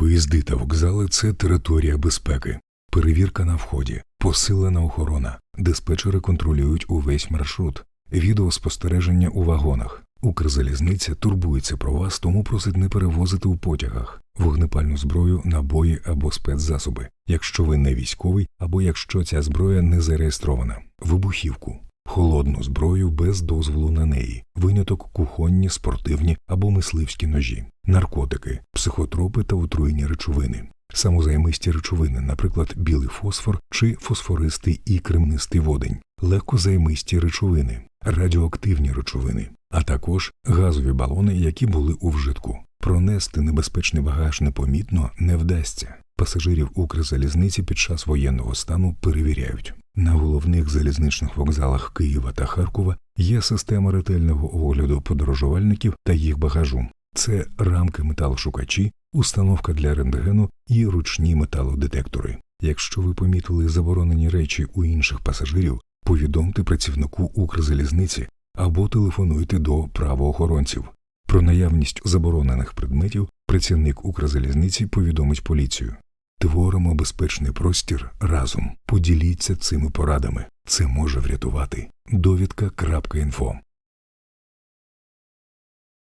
Поїзди та вокзали це територія безпеки. Перевірка на вході, посилена охорона. Диспетчери контролюють увесь маршрут. Відеоспостереження у вагонах. Укрзалізниця турбується про вас, тому просить не перевозити у потягах вогнепальну зброю, набої або спецзасоби, якщо ви не військовий або якщо ця зброя не зареєстрована, вибухівку, холодну зброю без дозволу на неї, виняток кухонні, спортивні або мисливські ножі, наркотики, психотропи та отруєнні речовини. Самозаймисті речовини, наприклад, білий фосфор чи фосфористий і кремнистий водень, легкозаймисті речовини, радіоактивні речовини, а також газові балони, які були у вжитку. Пронести небезпечний багаж непомітно не вдасться. Пасажирів Укрзалізниці під час воєнного стану перевіряють. На головних залізничних вокзалах Києва та Харкова є система ретельного огляду подорожувальників та їх багажу. Це рамки металошукачі, установка для рентгену і ручні металодетектори. Якщо ви помітили заборонені речі у інших пасажирів, повідомте працівнику Укрзалізниці або телефонуйте до правоохоронців. Про наявність заборонених предметів працівник Укрзалізниці повідомить поліцію. Творимо безпечний простір разом. Поділіться цими порадами. Це може врятувати. Довідка.інфо